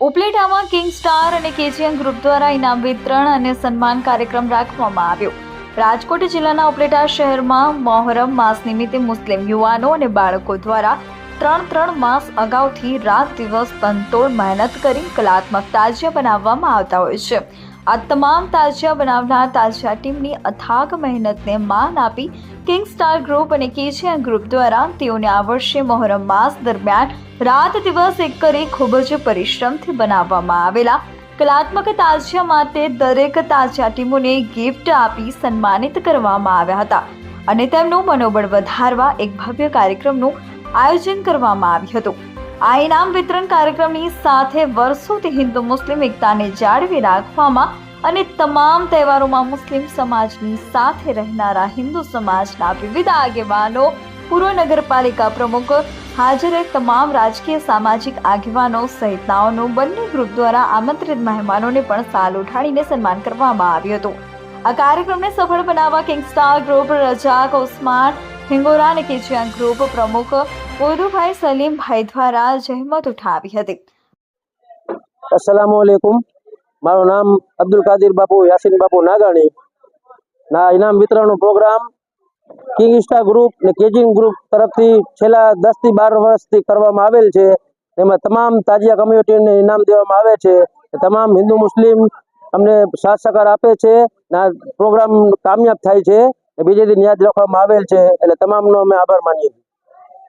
ઉપલેટામાં king star અને KGN group દ્વારા ઇનામ વિતરણ અને સન્માન કાર્યક્રમ રાખવામાં આવ્યો. રાજકોટ જિલ્લાના ઉપલેટા શહેરમાં મોહરમ માસ નિમિત્તે મુસ્લિમ યુવાનો અને બાળકો દ્વારા ત્રણ ત્રણ માસ અગાઉથી રાત દિવસ તનતોડ મહેનત કરી કલાત્મક તાજિયા બનાવવામાં આવતા હોય છે. આ તમામ તાજિયા બનાવનાર તાજિયા ટીમની અથાગ મહેનતને માન આપી કિંગ સ્ટાર ગ્રુપ અને કેજીએન ગ્રુપ દ્વારા તેઓને આ વર્ષે મોહરમ માસ દરમિયાન રાત દિવસ એક કરી ખૂબ જ પરિશ્રમથી બનાવવામાં આવેલા. કલાત્મક તાજિયા માટે દરેક તાજિયા ટીમોને ગિફ્ટ આપી સન્માનિત કરવામાં આવ્યા હતા અને તેમનું મનોબળ વધારવા એક ભવ્ય કાર્યક્રમનું આયોજન કરવામાં આવ્યું હતું. આ ઇનામ વિતરણ કાર્યક્રમની સાથે વર્ષોથી હિન્દુ મુસ્લિમ એકતાને જાળવી રાખવામાં અને તમામ તહેવારોમાં મુસ્લિમ સમાજની સાથે રહેનારા હિન્દુ સમાજના વિવિધ આગેવાનો, પૂર્વ નગરપાલિકા પ્રમુખ, હાજર તમામ રાજકીય સામાજિક આગેવાનો સહિતનાઓનો બંને ગ્રુપ દ્વારા આમંત્રિત મહેમાનોને પણ સાલ ઉઠાડીને સન્માન કરવામાં આવ્યું હતું. આ કાર્યક્રમને સફળ બનાવવા કિંગસ્ટાર ગ્રુપ રજાક ઓસ્માન હિંગોરા અને કેજીઆન ગ્રુપ પ્રમુખ ઉર્દુભાઈ સલીમભાઈ દ્વારા જહેમત ઉઠાવી હતી. અસલામુ અલેકુમ મારું નામ અબ્દુલ કાદિર બાપુ, યાસીન બાપુ નાગાણી. ના, ઇનામ વિતરણનો પ્રોગ્રામ કિંગ ઇસ્ટા ગ્રુપ ને કેજિંગ ગ્રુપ તરફથી છેલ્લા દસથી બાર વર્ષથી કરવામાં આવેલ છે. એમાં તમામ તાજિયા કમ્યુનિટીને ઇનામ દેવામાં આવે છે. તમામ હિન્દુ, મુસ્લિમ અમને સાથ સહકાર આપે છે ના પ્રોગ્રામ કામયાબ થાય છે બીજે દિન યાદ રાખવામાં આવેલ છે. એટલે તમામનો અમે આભાર માનીએ છીએ.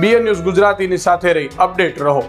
બીએન ન્યૂઝ ગુજરાતીની સાથે રહી અપડેટ રહો